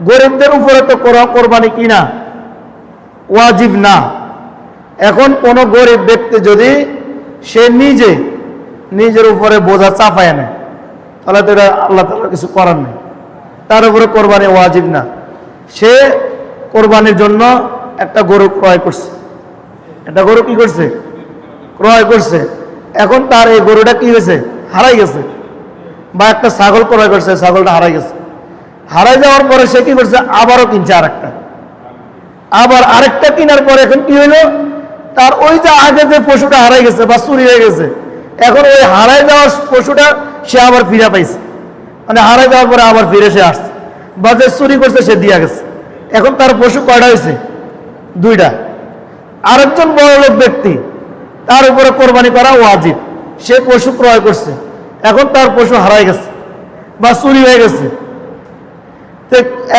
গরিবদের উপরে তো কোর- কোরবানি কি না ওয়াজিব না। এখন কোন গরিব ব্যক্তি যদি সে নিজে নিজের উপরে বোঝা চাপায় নেয়, তাহলে তো এটা আল্লাহ তাআলার কিছু করার নেই। তার উপরে কোরবানি ওয়াজিব না। সে কোরবানির জন্য একটা গরু ক্রয় করছে। একটা গরু কি করছে? ক্রয় করছে। এখন তার এই গরুটা কি হয়েছে? হারাই গেছে। বা একটা ছাগল ক্রয় করছে, ছাগলটা হারাই গেছে। হারাই যাওয়ার পরে সে কি করছে? আবারও কিনছে আরেকটা। আবার আরেকটা কেনার পরে এখন কি হইল? তার ওই যে আগে যে পশুটা হারাই গেছে বা চুরি হয়ে গেছে, এখন ওই হারাই যাওয়ার পশুটা সে আবার ফিরে পাইছে। মানে হারাই যাওয়ার পরে আবার ফিরে সে আসছে। বা যে চুরি করছে সে দিয়া গেছে। এখন তার পশু কয়টা হয়েছে? দুইটা। আরেকজন বড় লোক ব্যক্তি, তার উপরে কোরবানি করা ওয়াজিব। সে পশু ক্রয় করছে। এখন তার পশু হারাই গেছে বা চুরি হয়ে গেছে।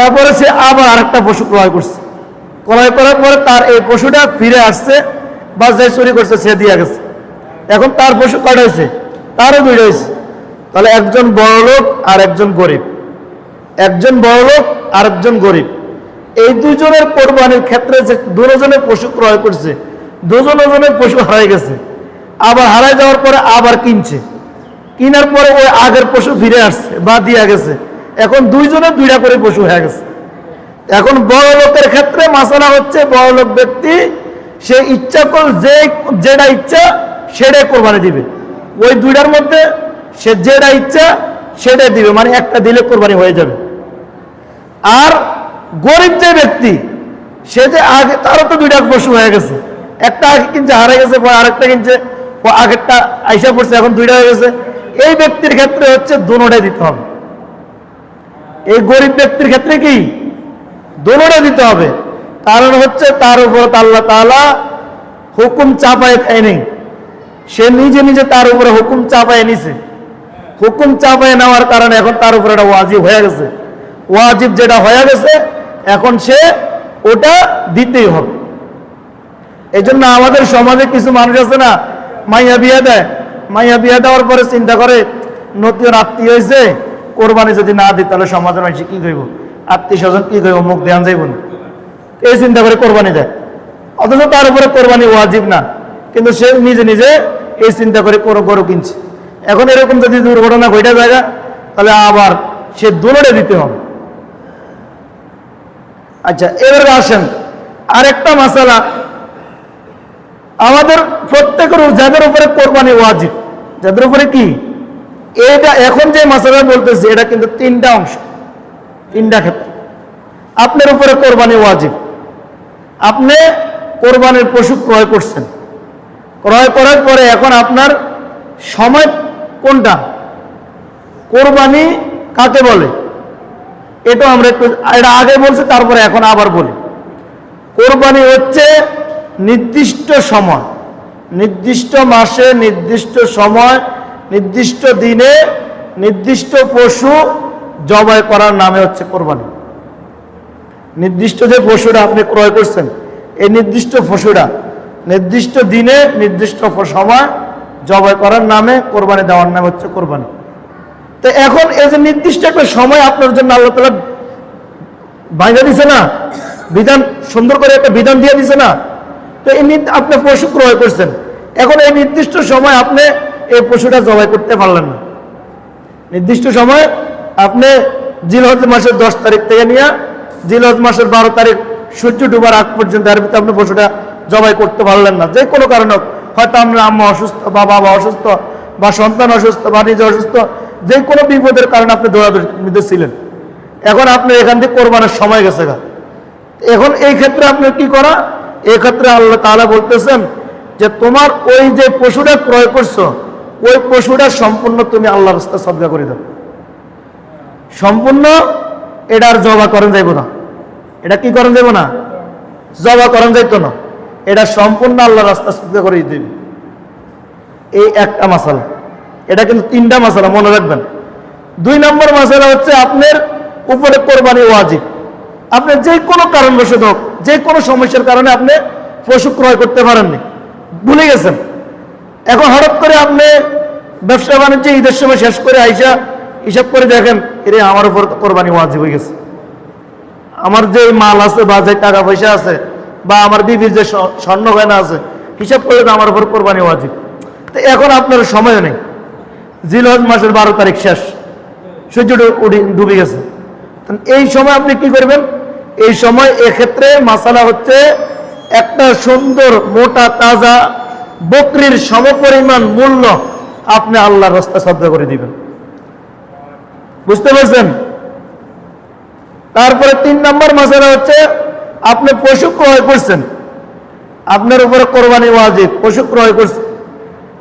এরপরে সে আবার আরেকটা পশু ক্রয় করছে। ক্রয় করার পরে তার এই পশুটা ফিরে আসছে বা যে চুরি করছে, সে দিয়ে গেছে। এখন তার পশু কটা হয়েছে? তারও দুইটা হয়েছে। তাহলে একজন বড় লোক আর একজন গরিব। একজন বড় লোক আর একজন গরিব। এই দুজনের কোরবানির ক্ষেত্রে যে দুজনে পশু ক্রয় করছে দুজনের পশু হারাই গেছে। আবার হারাই যাওয়ার পরে আবার কিনছে। কিনার পরে ওই আগের পশু ফিরে আসছে বা দিয়া গেছে। এখন দুইজনের দুইটা করে পশু হয়ে গেছে। এখন বড় লোকের ক্ষেত্রে মাসালা হচ্ছে বড় লোক ব্যক্তি, সে ইচ্ছা কর যে, যেটা ইচ্ছা সেটাই কোরবানি দিবে। ওই দুইটার মধ্যে সে যেটা ইচ্ছা সেটাই দিবে মানে একটা দিলে কোরবানি হয়ে যাবে। আর গরিব যে ব্যক্তি, সে যে আগে, তারও তো দুইটা পশু হয়ে গেছে। একটা আগে কিনছে, হারে গেছে, পরে আরেকটা কিনছে আগেরটা আইসা পড়ছে, এখন দুইটা হয়ে গেছে। এই ব্যক্তির ক্ষেত্রে হচ্ছে দুটাই দিতে হবে। এই গরিব ব্যক্তির ক্ষেত্রে কি? দোনোটা দিতে হবে। কারণ হচ্ছে তার উপর আল্লাহ তালা হুকুম চাপায় দেয়নি সে নিজে নিজে তার উপরে হুকুম চাপায় নিছে। হুকুম চাপায় নেওয়ার কারণে এখন তার উপরে একটা ওয়াজিব হয়ে গেছে। ওয়াজিব যেটা হয়ে গেছে, এখন সে ওটা দিতেই হবে। এই জন্য আমাদের সমাজে কিছু মানুষ আছে না, মাইয়া বিয়ে দেয়। মাইয়া বিয়ে দেওয়ার পরে চিন্তা করে, নতুন আত্মীয় হয়েছে কোরবানি যদি না দিই, তাহলে সমাজের মানুষ কি করব আত্মীয় স্বজন কি করব মুখ দেওয়া যাইব না। এই চিন্তা করে কোরবানি দেয়। অথচ তার উপরে কোরবানি ওয়াজিব না। কিন্তু সে নিজে নিজে এই চিন্তা করে কোনো গরু কিনছে। এখন এরকম যদি দুর্ঘটনা ঘটে যায় তাহলে আবার সে দোলনে দিতে হবে। আচ্ছা এবার আসেন। আরেকটা মশালা আমাদের প্রত্যেকের যাদের উপরে কোরবানি ওয়াজিব, যাদের উপরে কি? এটা এখন যে মশালা বলতেছি, এটা কিন্তু তিনটা অংশ, তিনটা ক্ষেত্রে। আপনার উপরে কোরবানি ওয়াজিব। আপনি কোরবানির পশু ক্রয় করছেন। ক্রয় করার পরে এখন আপনার সময় কোনটা? কোরবানি কাকে বলে? এটা আমরা একটু, এটা আগে বলছি, তারপরে এখন আবার বলি। কোরবানি হচ্ছে নির্দিষ্ট সময়, নির্দিষ্ট মাসে নির্দিষ্ট সময় নির্দিষ্ট দিনে নির্দিষ্ট পশু জবাই করার নামে হচ্ছে কোরবানি। নির্দিষ্ট যে পশুটা আপনি ক্রয় করছেন, এই নির্দিষ্ট পশুটা নির্দিষ্ট দিনে, নির্দিষ্ট সময় জবাই করার নামে কোরবানি দেওয়ার নাম হচ্ছে কোরবানি। তো এখন এই যে নির্দিষ্ট একটা সময় আপনার জন্য আল্লাহ তালা বাইরে দিছে না, বিধান সুন্দর করে একটা বিধান দিয়ে দিছে না, তো এই আপনি পশু ক্রয় করছেন। এখন এই নির্দিষ্ট সময় আপনি এই পশুটা জবাই করতে পারলেন না। নির্দিষ্ট সময় আপনি জিলহজ মাসের দশ তারিখ থেকে নিয়ে জিলহজ মাসের বারো তারিখ সূর্য ডুবার আগ পর্যন্ত এর ভিতরে আপনি পশুটা জবাই করতে পারলেন না। যে কোনো কারণে হয়তো আমরা আম্মা অসুস্থ বা বাবা অসুস্থ বা সন্তান অসুস্থ বা নিজে অসুস্থ, যে কোনো বিপদের কারণে আপনি দৌড়াদৌড়ির মধ্যে ছিলেন। এখন আপনি এখান থেকে কোরবানের সময় গেছে গা। এখন এই ক্ষেত্রে আপনার কি করা? এই ক্ষেত্রে আল্লাহ তাআলা বলতেছেন যে, তোমার ওই যে পশুটা ক্রয় করছ ওই পশুটা সম্পূর্ণ তুমি আল্লাহ রাস্তা সদ্গা করে দাও। সম্পূর্ণ এটা আর জবা করেন যাইব না। এটা কি করেন যাইব না? জবা করেন যাইতো না। এটা সম্পূর্ণ আল্লাহ রাস্তা সদ্গা করে দিবে এই একটা মাসালা এটা কিন্তু তিনটা মাসালা মনে রাখবেন। দুই নম্বর মাসালা হচ্ছে আপনার উপরে কোরবানি ওয়াজিব। আপনি যে কোনো কারণবশত হোক, যে কোনো সমস্যার কারণে আপনি পশু ক্রয় করতে পারেননি। ভুলে গেছেন? এখন হঠাৎ করে আপনি ব্যবসা বাণিজ্য, ঈদের সময় শেষ করে আইসা হিসাব করে দেখেন, এরে আমার উপর কোরবানি ওয়াজিব হয়ে গেছে। আমার যে মাল আছে বা যে টাকা পয়সা আছে বা আমার বিবির যে স্বর্ণ গয়না আছে, হিসাব করে আমার উপর কোরবানি ওয়াজিব। তো এখন আপনার সময় নেই। জিলহজ মাসের বারো তারিখ শেষ। সূর্য উঠে- ডুবে গেছে। এই সময় আপনি কি করবেন? এই সময় এক্ষেত্রে মাসালা হচ্ছে একটা সুন্দর মোটা, তাজা বকরির সমপরিমাণ মূল্য আপনি আল্লাহর রাস্তা শ্রদ্ধা করে দিবেন। বুঝতে পারছেন? তারপরে তিন নম্বর মশলা হচ্ছে, আপনি পশু ক্রয় করছেন। আপনার উপরে কোরবানি ওয়াজিব, পশু ক্রয় করছেন।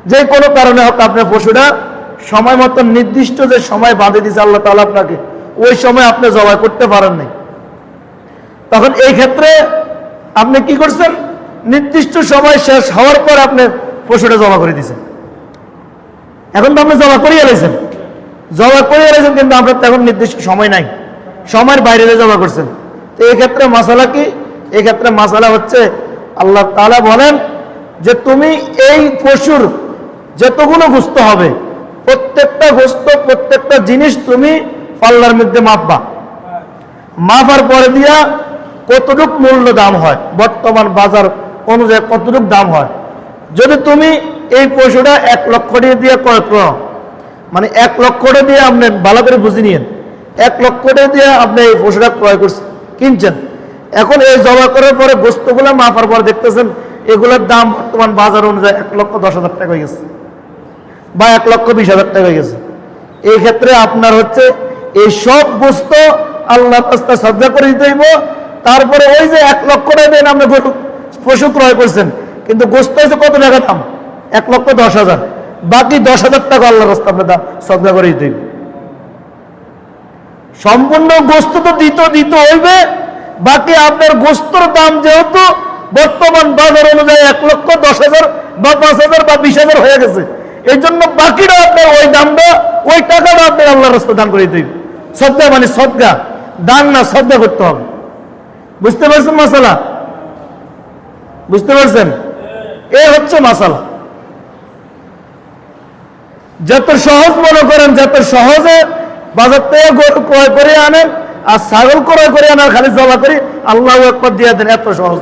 যে কোনো কারণে হোক আপনার পশুটা সময় মতো নির্দিষ্ট যে সময় বাঁধে দিয়েছে আল্লাহ তাআলা আপনাকে, ওই সময় আপনি জবাই করতে পারেন নাই তখন এই ক্ষেত্রে আপনি কি করছেন? নির্দিষ্ট সময় শেষ হওয়ার পর আপনি পশুটা জমা করে দিয়েছেন। এখন তো আপনি জমা করিয়ে এলেছেন জমা করিয়ে এলেছেন কিন্তু আপনার তো এখন নির্দিষ্ট সময় নাই। সময়ের বাইরে জমা করছেন। তো এই ক্ষেত্রে মশালা কি? এই ক্ষেত্রে মশালা হচ্ছে আল্লাহ তাআলা বলেন যে তুমি এই পশুর যতগুলো গোস্ত হবে, প্রত্যেকটা গোস্ত, প্রত্যেকটা জিনিস তুমি পাল্লার মধ্যে মাপবা। মাপার পরে দিয়া কতটুক মূল্য দাম হয়? বর্তমান বাজার অনুযায়ী কতটুক দাম হয়। যদি তুমি এই পশুটা এক লক্ষ টাকা দিয়ে ক্রয় করো মানে এক লক্ষ টাকা দিয়ে আপনি ভালো করে বুঝে নিয়েন, এক লক্ষ টাকা দিয়ে আপনি এই পশুটা ক্রয় করছেন কিনছেন। এখন এই জমা করার পরে বস্তুগুলো মাপার পরে দেখতেছেন, এগুলোর দাম বর্তমান বাজার অনুযায়ী এক লক্ষ দশ হাজার টাকা হয়ে গেছে বা এক লক্ষ বিশ হাজার টাকা হয়ে গেছে। এই ক্ষেত্রে আপনার হচ্ছে এই সব বস্তু আল্লাহ শ্রদ্ধা করে দিতে হইব, তারপরে ওই যে এক লক্ষ টাকা দেন আপনি গরু পশু ক্রয় করছেন। কিন্তু গোস্ত হয়েছে কত টাকা দাম? এক লক্ষ দশ হাজার। বাকি দশ হাজার টাকা আল্লাহ রাস্তা আপনার দাম শ্রদ্ধা করে দিতে সম্পূর্ণ গোস্ত তো দিত, দিতে হইবে। বাকি আপনার গোস্তর দাম যেহেতু বর্তমান বাজার অনুযায়ী এক লক্ষ দশ হাজার বা পাঁচ হাজার বা বিশ হাজার হয়ে গেছে, এই জন্য বাকিটা আপনার ওই দামটা, ওই টাকাটা আপনার আল্লাহ রাস্তা দান করে দিতে শ্রদ্ধা মানে শ্রদ্ধা দান না শ্রদ্ধা করতে হবে। বুঝতে পারছেন মশালা? বুঝতে পারছেন এ হচ্ছে মাসালা যত সহজ মনে করেন, যত সহজে বাজার থেকে ক্রয় করে আনেন, আর ছাগল ক্রয় করে আনার খালি জমা করি, আল্লাহ একবার দিয়ে দেন, এত সহজ।